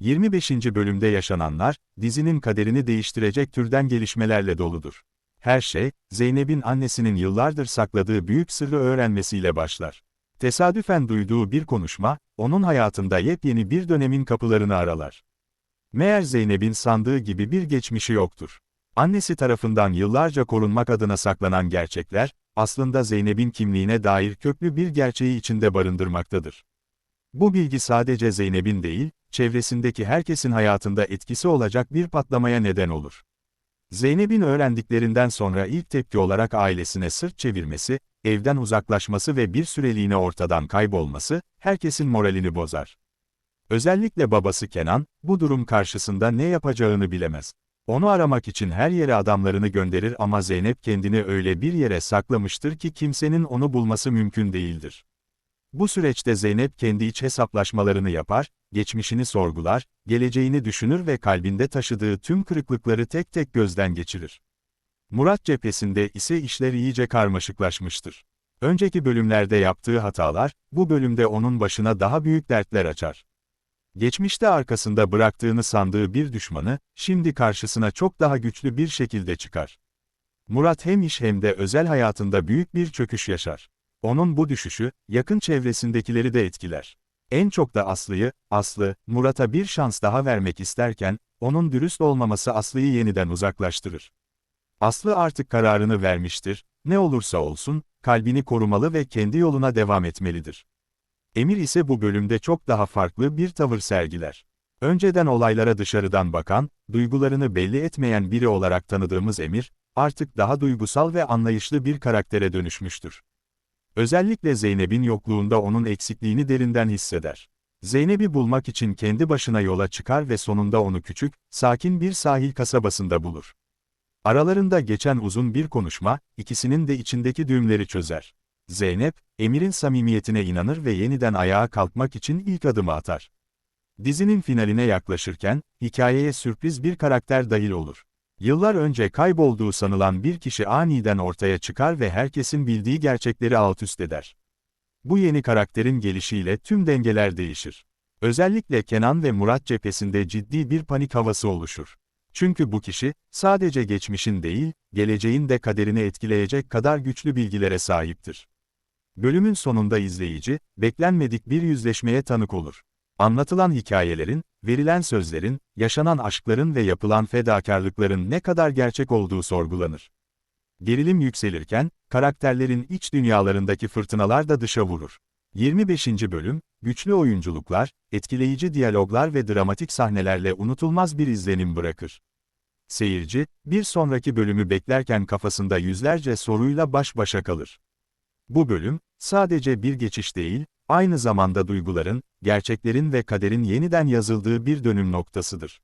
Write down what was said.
25. bölümde yaşananlar, dizinin kaderini değiştirecek türden gelişmelerle doludur. Her şey, Zeynep'in annesinin yıllardır sakladığı büyük sırrı öğrenmesiyle başlar. Tesadüfen duyduğu bir konuşma, onun hayatında yepyeni bir dönemin kapılarını aralar. Meğer Zeynep'in sandığı gibi bir geçmişi yoktur. Annesi tarafından yıllarca korunmak adına saklanan gerçekler, aslında Zeynep'in kimliğine dair köklü bir gerçeği içinde barındırmaktadır. Bu bilgi sadece Zeynep'in değil, çevresindeki herkesin hayatında etkisi olacak bir patlamaya neden olur. Zeynep'in öğrendiklerinden sonra ilk tepki olarak ailesine sırt çevirmesi, evden uzaklaşması ve bir süreliğine ortadan kaybolması, herkesin moralini bozar. Özellikle babası Kenan, bu durum karşısında ne yapacağını bilemez. Onu aramak için her yere adamlarını gönderir ama Zeynep kendini öyle bir yere saklamıştır ki kimsenin onu bulması mümkün değildir. Bu süreçte Zeynep kendi iç hesaplaşmalarını yapar, geçmişini sorgular, geleceğini düşünür ve kalbinde taşıdığı tüm kırıklıkları tek tek gözden geçirir. Murat cephesinde ise işler iyice karmaşıklaşmıştır. Önceki bölümlerde yaptığı hatalar, bu bölümde onun başına daha büyük dertler açar. Geçmişte arkasında bıraktığını sandığı bir düşmanı, şimdi karşısına çok daha güçlü bir şekilde çıkar. Murat hem iş hem de özel hayatında büyük bir çöküş yaşar. Onun bu düşüşü, yakın çevresindekileri de etkiler. En çok da Aslı'yı, Aslı, Murat'a bir şans daha vermek isterken, onun dürüst olmaması Aslı'yı yeniden uzaklaştırır. Aslı artık kararını vermiştir, ne olursa olsun, kalbini korumalı ve kendi yoluna devam etmelidir. Emir ise bu bölümde çok daha farklı bir tavır sergiler. Önceden olaylara dışarıdan bakan, duygularını belli etmeyen biri olarak tanıdığımız Emir, artık daha duygusal ve anlayışlı bir karaktere dönüşmüştür. Özellikle Zeynep'in yokluğunda onun eksikliğini derinden hisseder. Zeynep'i bulmak için kendi başına yola çıkar ve sonunda onu küçük, sakin bir sahil kasabasında bulur. Aralarında geçen uzun bir konuşma, ikisinin de içindeki düğümleri çözer. Zeynep, Emir'in samimiyetine inanır ve yeniden ayağa kalkmak için ilk adımı atar. Dizinin finaline yaklaşırken, hikayeye sürpriz bir karakter dahil olur. Yıllar önce kaybolduğu sanılan bir kişi aniden ortaya çıkar ve herkesin bildiği gerçekleri altüst eder. Bu yeni karakterin gelişiyle tüm dengeler değişir. Özellikle Kenan ve Murat cephesinde ciddi bir panik havası oluşur. Çünkü bu kişi, sadece geçmişin değil, geleceğin de kaderini etkileyecek kadar güçlü bilgilere sahiptir. Bölümün sonunda izleyici, beklenmedik bir yüzleşmeye tanık olur. Anlatılan hikayelerin, verilen sözlerin, yaşanan aşkların ve yapılan fedakarlıkların ne kadar gerçek olduğu sorgulanır. Gerilim yükselirken, karakterlerin iç dünyalarındaki fırtınalar da dışa vurur. 25. bölüm, güçlü oyunculuklar, etkileyici diyaloglar ve dramatik sahnelerle unutulmaz bir izlenim bırakır. Seyirci, bir sonraki bölümü beklerken kafasında yüzlerce soruyla baş başa kalır. Bu bölüm, sadece bir geçiş değil, aynı zamanda duyguların, gerçeklerin ve kaderin yeniden yazıldığı bir dönüm noktasıdır.